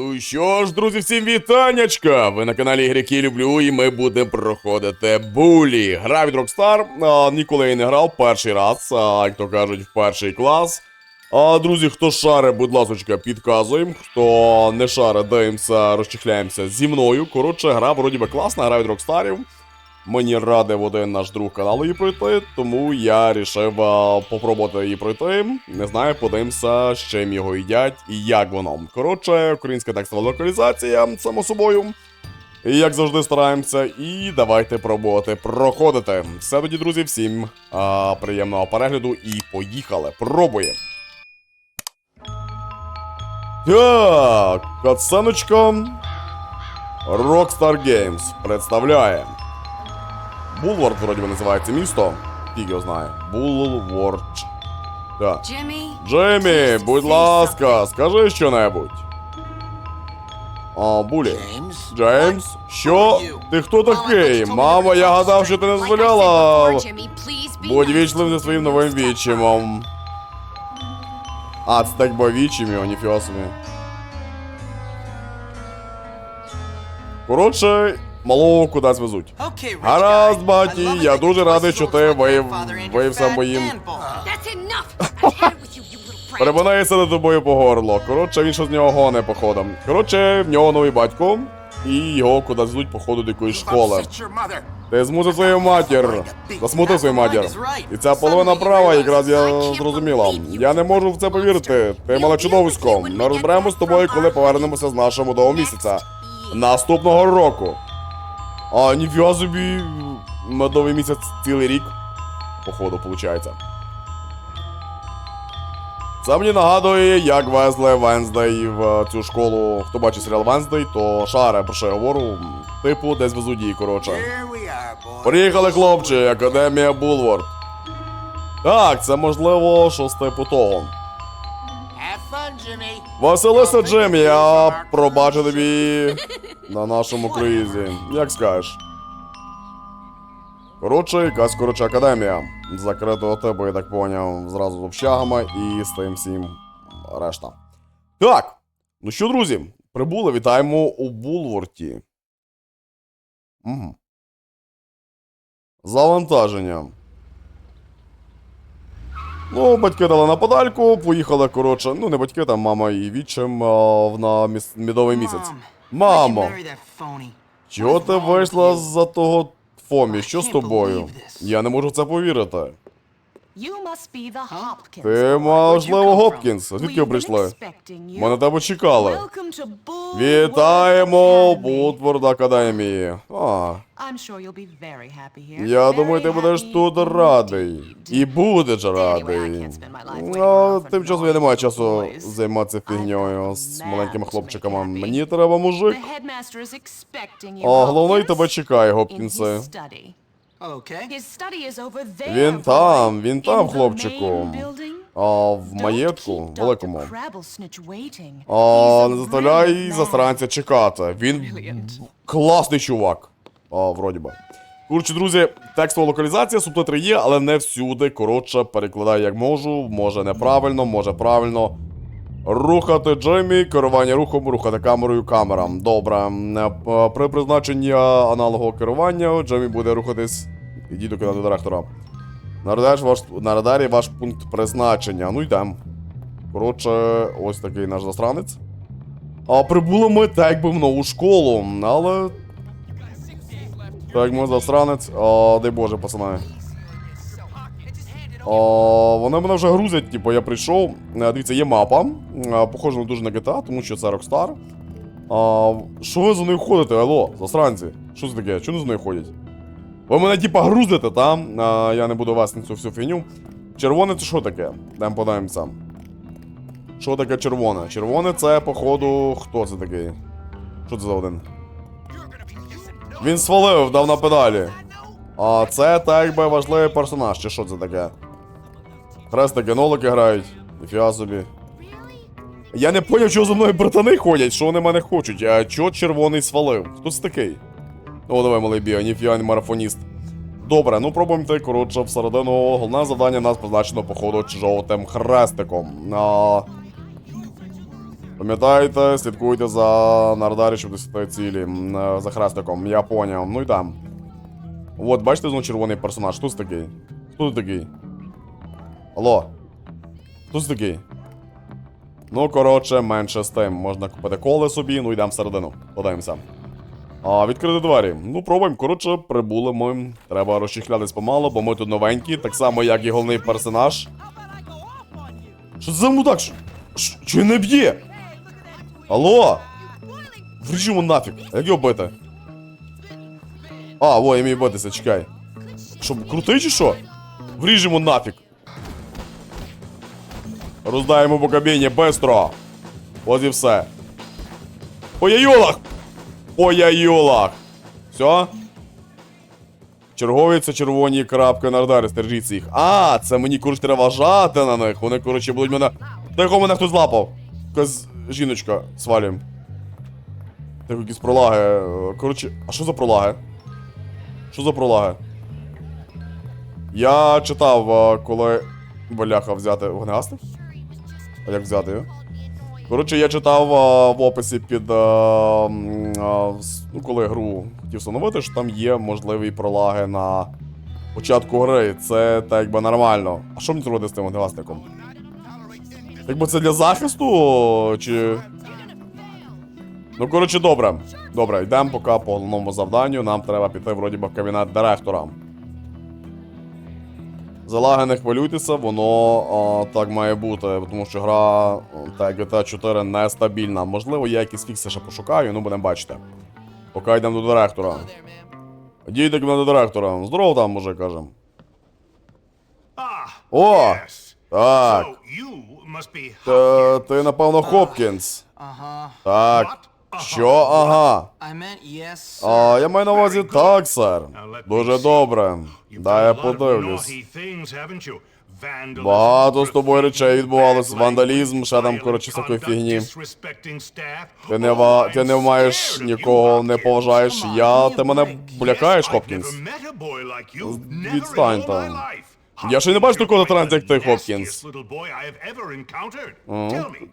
Ну що ж, друзі, всім вітаннячка! Ви на каналі Ігряки Люблю, і ми будемо проходити булі. Гра від Rockstar. А, ніколи я не грав перший раз, а, як то кажуть, в перший клас. А, друзі, хто шаре, будь ласочка, підказуємо. Хто не шаре, даємося, розчехляємося зі мною. Коротше, гра вроді би класна, гра від Rockstar. Мені радив один наш друг каналу її пройти, тому я рішив а, попробувати її пройти. Не знаю, подивимося, з чим його їдять і як воно. Коротше, українська текстова локалізація, само собою. І як завжди стараємося, і давайте пробувати проходити. Все тоді, друзі, всім а, приємного перегляду і поїхали. Пробуємо. Так, катсценочка. Rockstar Games представляє. Булвард, вроді би, називається місто. Фіг його знає. Булворд. Так. Джеймі, будь ласка, скажи щонебудь. А, Булі. James? Джеймс? Що? Ти хто такий? Мама, я гадав, що ти не дозволяла. Будь вічливим зі своїм новим відчимом. А, це так бо ніфіга собі. Коротше, малого кудись везуть. Okay, Гаразд, баті, я дуже радий, що ти виїв, виївся моїм. man ball. That's enough! I've had it with you, you little prank. Перебинає за тобою по горло. Коротше, він що з нього гоне, походу. Коротше, в нього новий батько, і його кудись везуть, походу, до якоїсь школи. Ти змусив свою матір. Засмутив свою матір. І ця половина права, якраз я зрозуміла. Я не можу в це повірити. Ти мала чудовисько. Ми розберемо з тобою, коли повернемося з нашого медового місяця. Наступного року. А ніфіга собі медовий місяць цілий рік. Походу, виходить. Це мені нагадує, як везли Венздей в е, цю школу. Хто бачить серіал Венздей, то шаре, про що я говорю. Типу, десь везуть її, коротше. Приїхали, хлопці, Академія Булвард. Так, це можливо щось типу того. Василиса Джиммі, я пробачу тобі на нашому круїзі. Як скажеш. Коротше, якась коротше академія. Закритого типу, я так поняв, зразу з общагами і з тим всім решта. Так, ну що, друзі, прибули, вітаємо у Булворті. Угу. Завантаження. Ну, батьки дали на подальку, поїхали, коротше, ну не батьки, там мама і відчим а, на міс... медовий місяць. Мамо, чого ти вийшла за того Фомі? Що з тобою? Я не можу в це повірити. Ти, можливо, Гопкінс. Звідки ви прийшли? Ми на тебе чекали. Вітаємо Academy. Бутворд Академії. А, I'm sure you'll be very happy here. я думаю, ти будеш тут радий. І будеш радий. Ну, тим часом я не маю часу займатися фігньою з маленькими хлопчиками. Мені треба мужик. А головний тебе чекає, Гопкінсе. Він там, він там, хлопчику. А в маєтку великому. А не заставляй засранця чекати. Він класний чувак. А, вроді би. Коротше, друзі, текстова локалізація, субтитри є, але не всюди. Коротше, перекладаю як можу. Може неправильно, може правильно. Рухати Джиммі, керування рухом, рухати камерою камерам. Добре. Е, При призначенні аналогового керування Джиммі буде рухатись. Ідіть до кімнати директора. На радарі ваш, на радарі ваш пункт призначення. Ну йдемо. Коротше, ось такий наш засранець. А прибули ми так якби в нову школу, але. Так, ми засранець. А, дай Боже, пацани. А, вони мене вже грузять, типу, я прийшов. Е, Дивіться, є мапа. Е, Похоже на дуже на GTA, тому що це Rockstar. А, що ви за нею ходите, алло, засранці? Що це таке? Чому не за нею ходять? Ви мене, типа, грузите, та? А, я не буду вас на цю всю фігню. Червоне це що таке? Даємо подаємося. Що таке червоне? Червоне це, походу, хто це такий? Що це за один? Він свалив, дав на педалі. А це так якби важливий персонаж, чи що це таке? Хрестики, нолики грають. Ніфіга собі. Я не поняв, чого за мною братани ходять, що вони мене хочуть, а чого червоний свалив? Хто це такий? О, давай, малий біо, ніфіга не марафоніст. Добре, ну пробуємо йти, коротше, всередину. Головне завдання нас позначено, походу, жовтим хрестиком. А... Пам'ятайте, слідкуйте за Нардарі, щоб досягти цілі е, за хрестиком. Я поняв. Ну і там. От, бачите, знову червоний персонаж. Хто це такий? Хто це такий? Алло. Хто це такий? Ну, коротше, менше з тим. Можна купити коле собі, ну йдемо всередину. Подаємося. А, відкрити двері. Ну, пробуємо. Коротше, прибули ми. Треба розчіхлятись помало, бо ми тут новенькі, так само, як і головний персонаж. Що це за мудак? Що, не б'є? Алло? Вріжемо нафіг. А Як його бити? А, во, я мій битися, чекай. Що, крутий чи що? Вріжемо нафіг. Роздаємо по кабіні, бистро. От і все. По яйолах! По яйолах! Все? Чергові це червоні крапки на радарі, стержіться їх. А, це мені коротше треба вважати на них. Вони, коротше, будуть мене. Тихо, мене хтось злапав. Якась жіночка, свалюємо. Тихо, якісь пролаги. Е, Коротше, а що за пролаги? Що за пролаги? Я читав, е, коли. Бляха взяти. Вогнегасти? А як взяти його? Коротше, я читав а, в описі під. А, а, ну, коли гру хотів встановити, що там є можливі пролаги на початку гри. Це так якби нормально. А що мені зробити з тим вогнегасником? Якби це для захисту, чи. Ну, коротше, добре. Добре, йдемо поки по головному завданню. Нам треба піти вроді би в кабінет директора. За лаги не хвилюйтеся, воно а, так має бути, тому що гра та GTA 4 нестабільна. Можливо, я якісь фікси ще пошукаю, ну будемо бачити. Поки йдемо до директора. Дійдемо до директора. Здорово там, мужик, каже. Ah, О! Так. Та, ти, напевно, Хопкінс. Так. Що? Ага. А, я маю на увазі так, сер. Дуже добре. Дай я подивлюсь. Багато з тобою речей відбувалось. Вандалізм, ще там, коротше, всякої фігні. Ти не, Oh, ва... Ти не маєш нікого не поважаєш. Я ти мене I've Хопкінс. Відстань там. Я ще не бачу такого таланту, як ти, Хопкінс.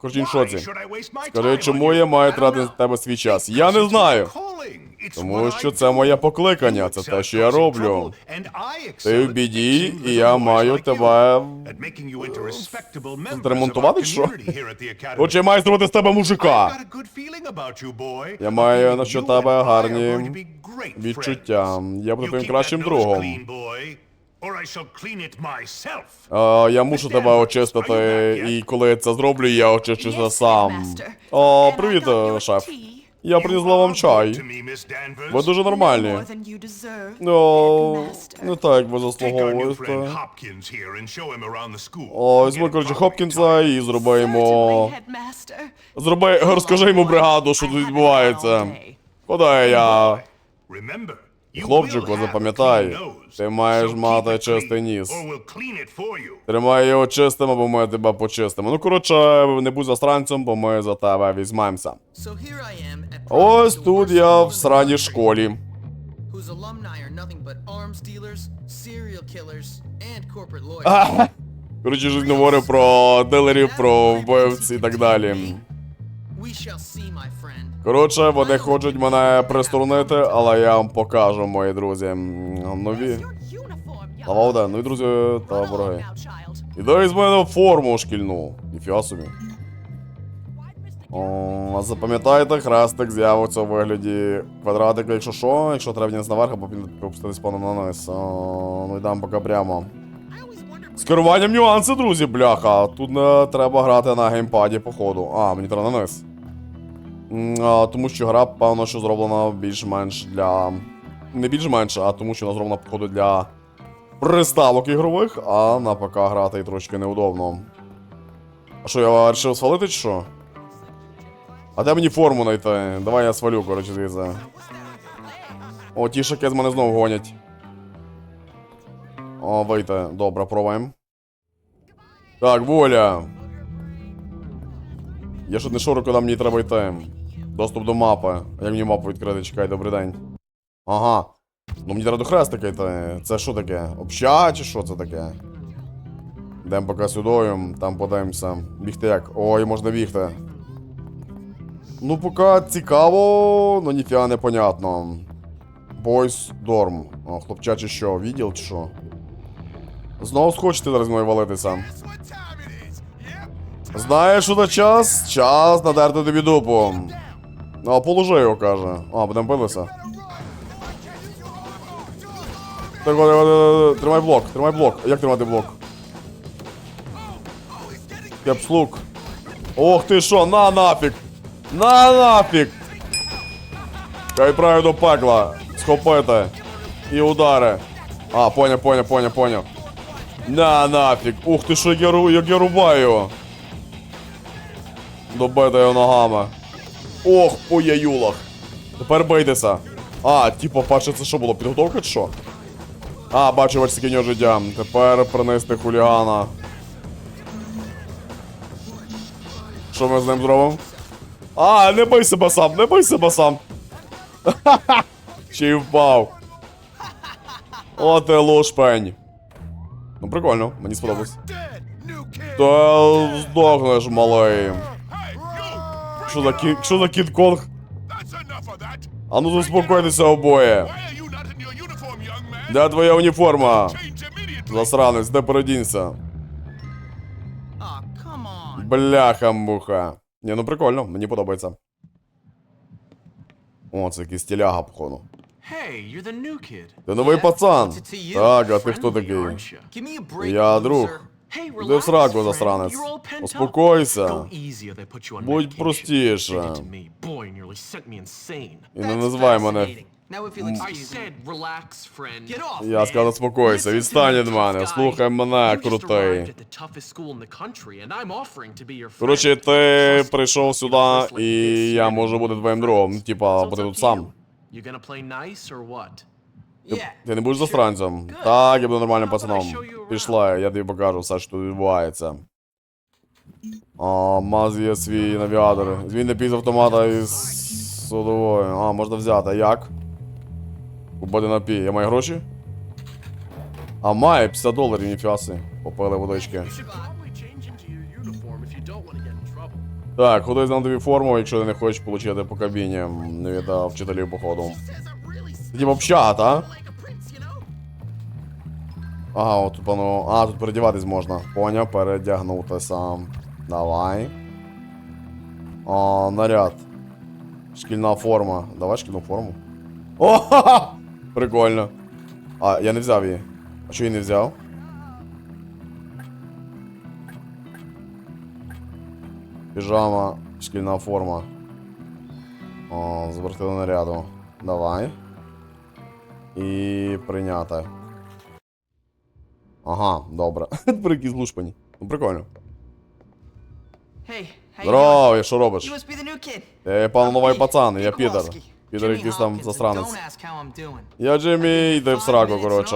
why шоці. Скажи, чому я маю тратити з тебе свій час? Я не знаю. Тому що це моє покликання, це те, що я роблю. Ти в біді, і я маю тебе зремонтувати, чи що? Отже, я маю зробити з тебе мужика. Я маю насчет тебе гарні відчуття. Я буду твоїм кращим другом. А, я мушу тебе очистити, і коли я це зроблю, я очищуся сам. О, привіт, е, шеф. Я принесла вам чай. Ви дуже нормальні. О, не так, як ви заслуговуєте. О, візьми, коротше, Хопкінса і зроби йому... Зроби, розкажи йому бригаду, що тут відбувається. Куди я? Хлопчику, запам'ятай, ти маєш мати чистий ніс. Тримай його чистим, або ми тебе почистимо. Ну, коротше, не будь застранцем, бо ми за тебе візьмемося. Ось тут я в сраній школі. Коротше, щось говорив про дилерів, про вбивці і так далі. Коротше, вони хочуть мене приструнити, але я вам покажу, мої друзі. Нові. Та Валда, ну і друзі та вороги. Іди з мене форму шкільну. Ніфіга собі. О, запам'ятайте, хрестик з'явиться у вигляді квадратика, якщо що, якщо треба вниз наверх, або опуститись пану на низ. О, ну йдемо поки прямо. З керуванням нюанси, друзі, бляха. Тут не треба грати на геймпаді, походу. А, мені треба на низ. Тому що гра, певно, що зроблена більш-менш для. Не більш-менш, а тому що вона зроблена, походу, для приставок ігрових, а на ПК грати трошки неудобно. А що, я вирішив свалити чи що? А де мені форму знайти? Давай я свалю, коротше, звідси. О, ті шаки з мене знову гонять. О, вийти. Добре, пробуємо. Так, воля. Я ж не шуру, куди мені треба йти. Доступ до мапи. Як мені мапу відкрити? Чекай, добрий день. Ага. Ну мені треба до хрестика йти. Це що таке? Общага чи що це таке? Йдемо поки сюдою, там подивимося. Бігти як? Ой, можна бігти. Ну, поки цікаво, ну ніфіга не понятно. Бойс Дорм. О, хлопчаче що, відділ чи що? Знову схочете зараз мною валитися. Знаєш, що на час? Час надерти тобі дупу. Ну, а положи його, каже. А, будемо билися. Так, тримай блок, тримай блок. Як тримати блок? Кепслук. Ох ти що, на нафіг! На нафіг! Я відправив до пекла. Схопити. І удари. А, поняв, поняв, поняв, поняв. На нафіг. Ух ти що, як я, рубаю. Добити його ногами. Ох, по яюлах. Тепер бийтеся. А, типу, перше, це що було? Підготовка чи що? А, бачу, ось таке в нього життя. Тепер принести хулігана. Що ми з ним зробимо? А, не бий себе сам, не бий себе сам. Ще й впав. О, ти лушпень. Ну прикольно, мені сподобалось. Та здохнеш, малий. Що за кі... Що за of that. А ну заспокойтеся обоє. Де твоя уніформа? Засранець, де передінься? Aw. Бляха-муха. Ні, ну прикольно, мені подобається. О, це якийсь стіляга, походу. Hey. Ти новий пацан. Так, а ти хто такий? Я друг. Hey, в сраку, засранець. You're all pent up. Успокойся. Go easy, or they put you on Будь простіше. Did it to me. Boy, nearly sent me insane. І не називай мене. Я сказав, заспокойся, відстань від мене, слухай мене, крутий. at the toughest school in the country, and I'm offering to be your friend. Коротше, ти прийшов сюди, і я можу бути твоїм другом. Ну, Типа, бути тут сам. You gonna play nice or what? Ти не будеш. Good. Так, я буду нормальним пацаном. Пішла, я тобі покажу все, що тут відбувається. А, Маз є свій навігатор. Змінне піз автомата із судовою. А, можна взяти. А як? Купити напій. Я маю гроші? А має 50 доларів, ніфіга си. Попили водички. Так, ходи знам тобі форму, якщо ти не хочеш отримати по кабіні. Від вчителів, походу. Типа общага, та? Ага, от тут пану. А, тут передіватись можна. Поняв, передягнутися. Давай. О, наряд. Шкільна форма. Давай шкільну форму. О! ха-ха! Прикольно. А, я не взяв її. А що її не взяв? Піжама, шкільна форма. О, зберегти наряду. Давай. І прийняти. Ага, добре. Тепер якісь лушпані. Ну прикольно. Здорово, що робиш? Я пан новий пацан, я підер. Підер якийсь там засранець. Я Джиммі, йди в сраку, коротше.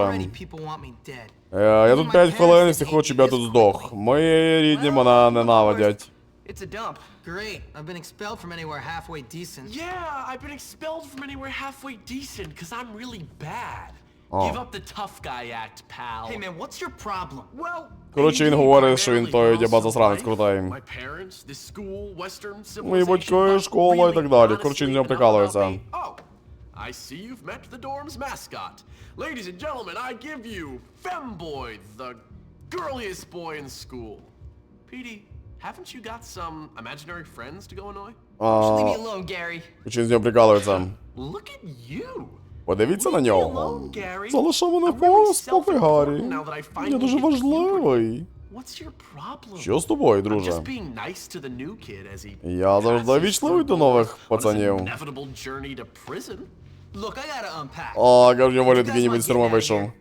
Е, Я тут 5 хвилин всі хочуть, щоб я тут здох. Мої рідні мене ненавидять. It's a dump. Great. I've been expelled from anywhere halfway decent. Yeah, I've been expelled from anywhere halfway decent because I'm really bad. Oh. Give up the tough guy act, pal. Hey man, what's your problem? Well, Коротше, він maybe говорить, що він primarily той also діба засранець life, крутий. My parents, this school, western Мої civilization, батьки, but школа і так really, далі. Коротше, він з honestly, нього enough прикалується. about me. Oh, I see you've met the dorm's mascot. Ladies and gentlemen, I give you Femboy, the girliest boy in school. Petey, haven't you got some imaginary friends to go annoy? Leave me alone, Gary. Чи з нього прикалується? Look at you. Подивіться на нього. alone, мене в спокій, Гаррі. now that I Я дуже важливий. What's your problem? Що з тобою, друже? just being nice to the new kid as he Я завжди вічливий до нових пацанів. inevitable journey to prison. Look, I gotta unpack. О, кажу, я волі такий ніби з вийшов.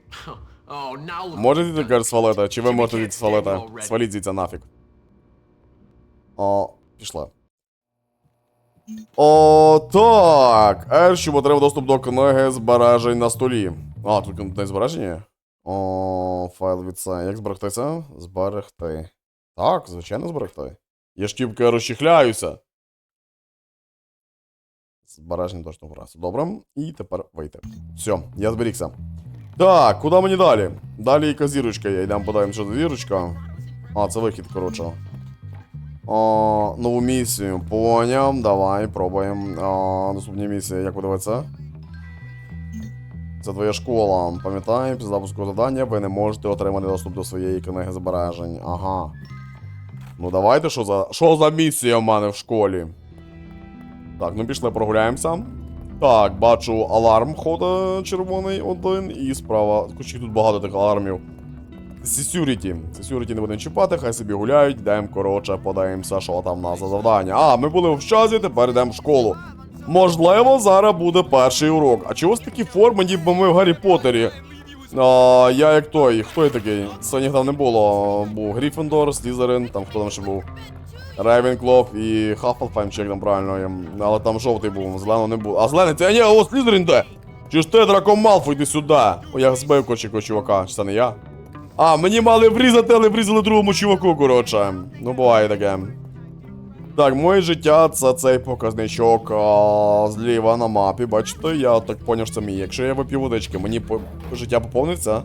Oh, now look. Можете done. свалити? Чи ви можете звідси свалити? Сваліть звідси нафіг. О, пішла. О, так. R, щоб доступ до книги збережень на столі. А, тут книги збереження? О, файл від це. Як зберегтися? Зберегти. Так, звичайно, зберегти. Я ж тільки розчехляюся. Збереження точно враз. Добре. І тепер вийти. Все, я зберігся. Так, куди мені далі? Далі яка зірочка є. Йдемо подивимося, що зірочка. А, це вихід, коротше. О, нову місію. Поняв. Давай, пробуємо. Наступні місії, як подивитися? Це твоя школа. Пам'ятай, після запуску завдання ви не можете отримати доступ до своєї книги збережень. Ага. Ну давайте, що за. Що за місія в мене в школі? Так, ну пішли прогуляємося. Так, бачу аларм ходить червоний один, і справа. Хоч тут багато тих алармів. Security. Security не будемо чіпати, хай собі гуляють, йдемо, коротше, подаємося, що там в нас за завдання. А, ми були в чазі, тепер йдемо в школу. Можливо, зараз буде перший урок. А чого ж такі форми, ніби ми в Гаррі Поттері? А, я як той, хто я такий? Сьогодні там не було. Був Гріффіндор, Слізерин, там хто там ще був. Рейвенклов і Хаффлфайм, чи як там правильно, але там жовтий був, зеленого не було. А зелений, це ні, о, Слізерин де? Чи ж ти, Драко Малфой, йди сюди? О, я збив кочика чувака, чи це не я? А, мені мали врізати, але врізали другому чуваку, коротше. Ну, буває таке. Так, моє життя це цей показничок а, зліва на мапі. Бачите, я так поняв, що це мій. Якщо я вип'ю водички, мені по... життя поповниться?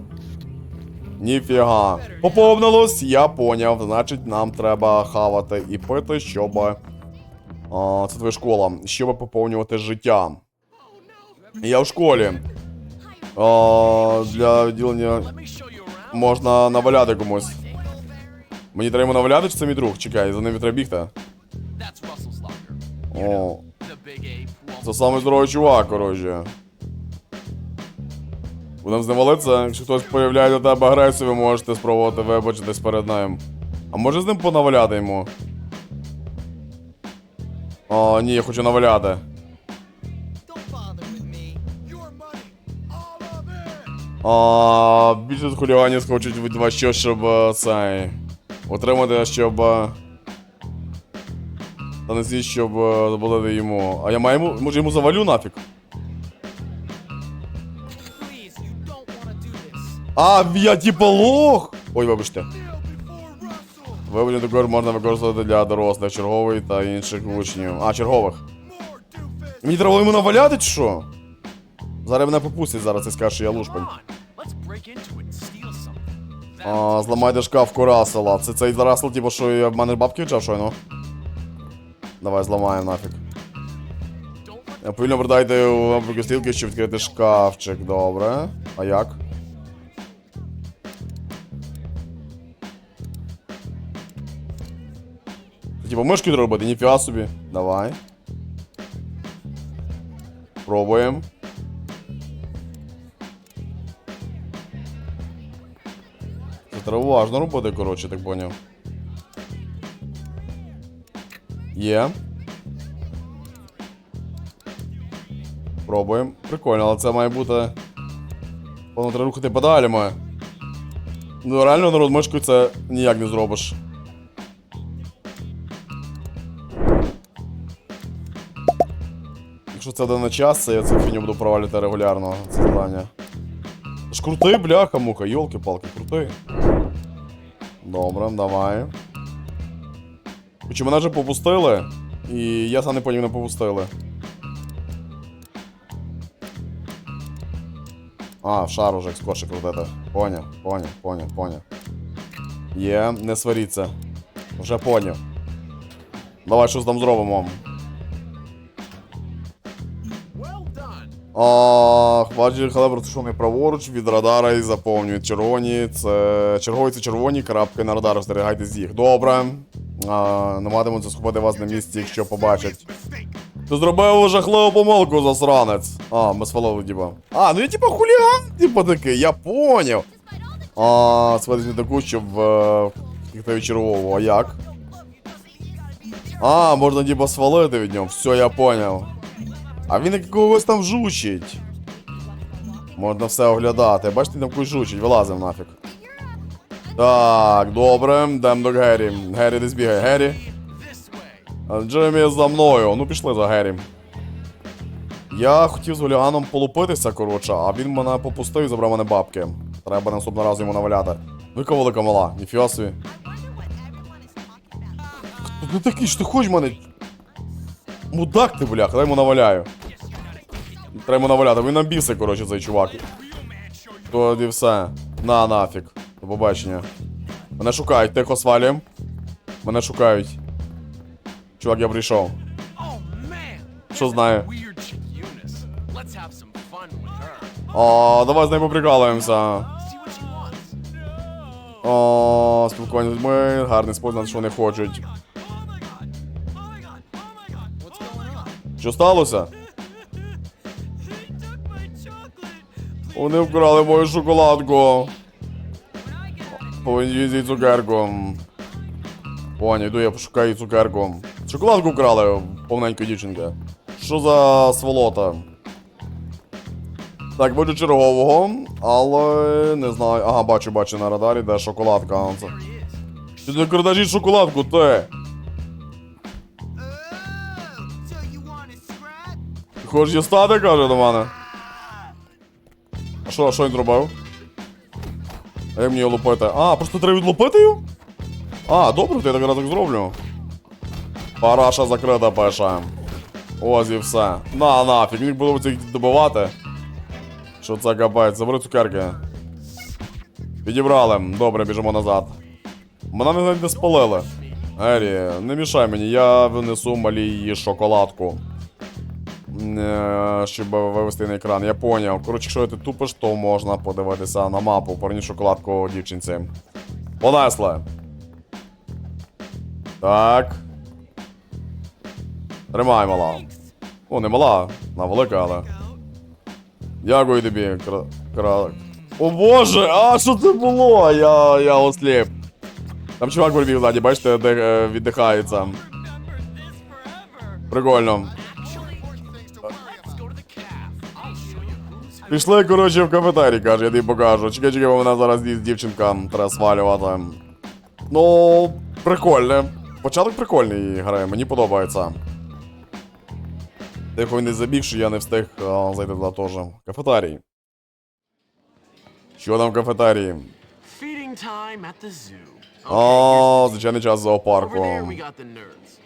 Ніфіга. Поповнилось, я поняв. Значить, нам треба хавати і пити, щоб. А, це твоя школа. Щоб поповнювати життя. Я в школі. А, для відділення можна наваляти комусь. Мені треба наваляти, чи це мій друг? Чекай, за ним треба бігти. О, це самий здоровий чувак, коротше. Будемо з ним валитися, якщо хтось появляє до тебе агресію, ви можете спробувати вибачитись перед ним. А може з ним понаваляти йому? О, ні, я хочу наваляти. А, більше хуліганів хочуть від вас що, щоб е, цей. Отримати, щоб. е, Та не зі, щоб е, завалити йому. А я маю. Може йому завалю нафіг? А, я типа лох! Ой, вибачте. Before також можна використовувати для дорослих, чергових та інших учнів. А, чергових. Мені треба йому наваляти чи що? Зараз мене попустять, зараз і скаже, що я лушпань. А, зламайте шкафку Рассела. Це цей Рассел, типу, що я в мене бабки вчав щойно. Давай зламаємо нафіг. Повільно продайте у фабрику щоб відкрити шкафчик, добре. А як? Типа мишки треба робити, ніфіга собі. Давай. Пробуємо. Уважно робити, коротше, так поняв. Є. Пробуємо. Прикольно, але це має бути. Воно треба рухати педалями. Ну реально народ мишкою це ніяк не зробиш. Якщо це один на час, я цю фіню буду провалювати регулярно, це завдання. Ж крутий, бляха, муха, йолки-палки, крутий. Добре, давай. Чи мене вже попустили? І я сам не потім не попустили. А, шар уже скорше крутити. Поняв, поняв, поняв, поняв. Є, не сваріться. Вже поняв. Давай щось там зробимо. А, Хваджі халебр розташований праворуч від радара і заповнюють червоні. Це чергові це червоні крапки на радару, стерігайтесь їх. Добре. А, намагатимуться схопити вас на місці, якщо побачать. Ти зробив жахливу помилку, засранець. А, ми свалили, діба. А, ну я типа хуліган, типа такий, я поняв. А, сведить не таку, щоб е, від червового, а як? А, можна типа свалити від нього, все, я поняв. А він як когось там жучить. Можна все оглядати. Бачите, там когось жучить, вилазимо нафіг. Так, добре, йдемо до Геррі. Геррі десь бігає. Геррі. Джемі за мною. Ну пішли за Геррі. Я хотів з Гуліганом полупитися, коротше, а він мене попустив і забрав мене бабки. Треба наступного разу йому наваляти. Ну велика мала. Хто ти такий, що ти хочеш мене? Мудак ти, бляха, дай йому наваляю. Треба йому наваляти, він нам біси, коротше, цей чувак. Тоді все. На нафіг. До побачення. Мене шукають, тихо свалюємо. Мене шукають. Чувак, я прийшов. Що знає? О, давай з нею поприкалуємося. О, спілкування з людьми, гарний спосіб, що вони хочуть. Що сталося? Вони вкрали мою шоколадку. Повинні зі цукерку. Поняв, йду я пошукаю цукерку. Шоколадку вкрали, повненька дівчинка. Що за сволота? Так, бачу чергового, але не знаю. Ага, бачу, бачу на радарі, де шоколадка. Ти не крадажіть шоколадку, ти! Хочеш дістати, каже до мене. А що, що він зробив? А як мені його лупити? А, просто треба відлупити його? А, добре, то я так раз так зроблю. Параша закрита пише. Ось і все. На, нафіг, міг було б їх добивати. Що це капець, забери цукерки. Підібрали. Добре, біжимо назад. Мене навіть не спалили. Ері, не мішай мені, я винесу малій шоколадку. Е, щоб вивести на екран. Я поняв. Коротше, якщо ти тупиш, то можна подивитися на мапу. Порні шоколадку дівчинці. Понесли. Так. Тримай, мала. О, не мала, на велика, але. Дякую тобі, кра... кра... О боже, а що це було? Я, я осліп. Там чувак прибіг ззаді, бачите, де е, віддихається. Прикольно. Пішли, коротше, в кафетерій, каже, я тобі покажу. Чекай, чекай, бо мене зараз з'їсть дівчинка, треба свалювати. Ну, прикольне. Початок прикольний гри, мені подобається. Тихо він не забіг, що я не встиг а, зайти туди теж. Кафетерій. Що там в zoo. О, звичайний час зоопарку.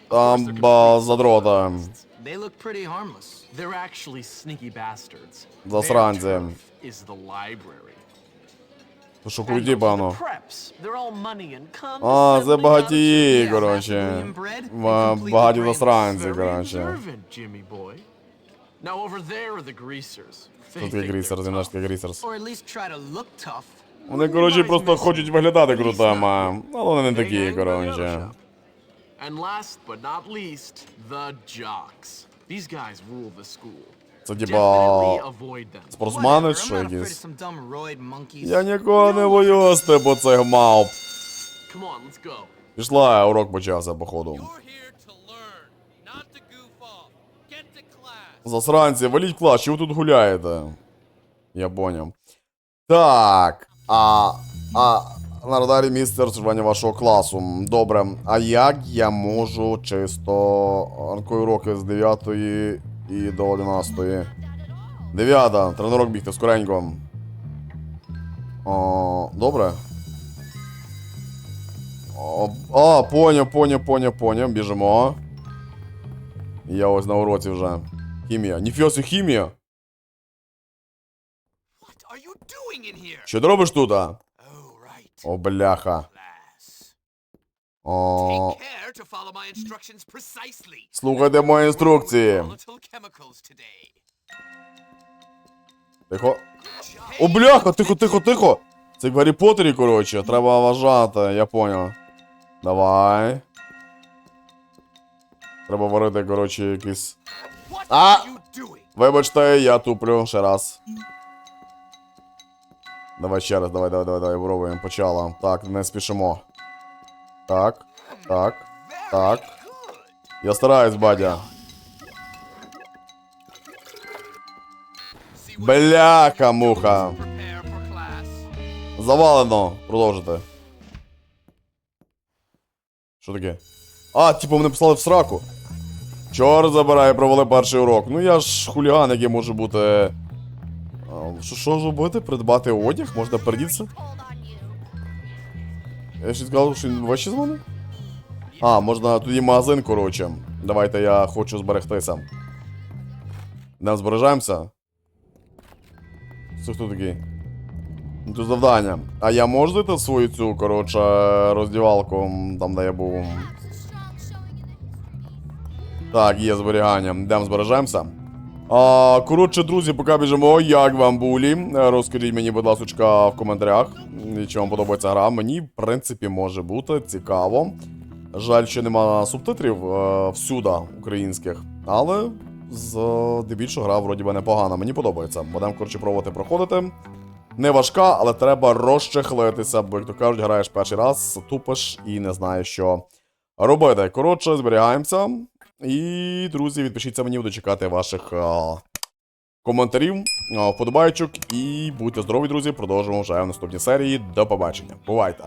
Там ба задрота. They look pretty harmless. They're actually sneaky bastards. Засранці. Is the library. Money and А, це багатії, коротше. Багаті засранці, коротше. Now over there are the greasers. Тут таке грісерс. To look tough. Вони, коротше, просто хочуть виглядати крутими, але вони не такі, коротше. And last but not least, the jocks. These guys rule the school. Це Definitely типа avoid them. спортсмени of якісь. some dumb roid monkeys. Я нікого не боюсь, типу цих мавп. Come on, let's go. Пішла, урок почався, походу. You're here to learn, not to goof off. Get to class. Засранці, валіть клас, чого ви тут гуляєте? Я поняв. Так. А. А. На радарі місце розташування вашого класу. Добре. А як я можу чисто ранкові уроки з 9 і до 11? 9. Тренурок бігти скоренько. О, добре. О, а, поняв, поняв, поняв, поняв. Біжимо. Я ось на уроці вже. Хімія. Ніфіга собі хімія. Що ти робиш тут? А? О, бляха. О, слухайте мої інструкції. Тихо. О, бляха, тихо, тихо, тихо. Це в Гаррі Поттері, коротше, треба вважати, я поняв. Давай. Треба варити, коротше, якийсь. А! Вибачте, я туплю ще раз. Давай ще раз, давай, давай, давай, давай, пробуємо. Почала. Так, не спішимо. Так, так, так. Я стараюсь, бадя. Бляха, муха. Завалено. Продовжити. Що таке? А, типу мене послали в сраку. Чорт забирає, провели перший урок. Ну я ж хуліган, який може бути. Що, що зробити? Придбати одяг? Можна передітися? Я ще сказав, що він ваші з вами? А, можна є магазин, коротше. Давайте я хочу зберегтися. Не збережаємося? Це хто такий? Ну, Тут завдання. А я можу зайти свою цю, коротше, роздівалку, там де я був. Так, є зберігання. Йдемо збережемося. А, коротше, друзі, поки біжимо, як вам булі. Розкажіть мені, будь ласка, в коментарях, чи вам подобається гра. Мені, в принципі, може бути цікаво. Жаль, що нема субтитрів е, всюди українських, але здебільшого гра вроді би непогана. Мені подобається. Будемо, коротше, пробувати проходити. Не важка, але треба розчехлитися, бо, як то кажуть, граєш перший раз, тупиш і не знаєш, що робити. Коротше, зберігаємося. І, друзі, відпишіться мені, буду чекати ваших а, коментарів, а, вподобайчок. І будьте здорові, друзі. Продовжимо вже в наступній серії. До побачення. Бувайте!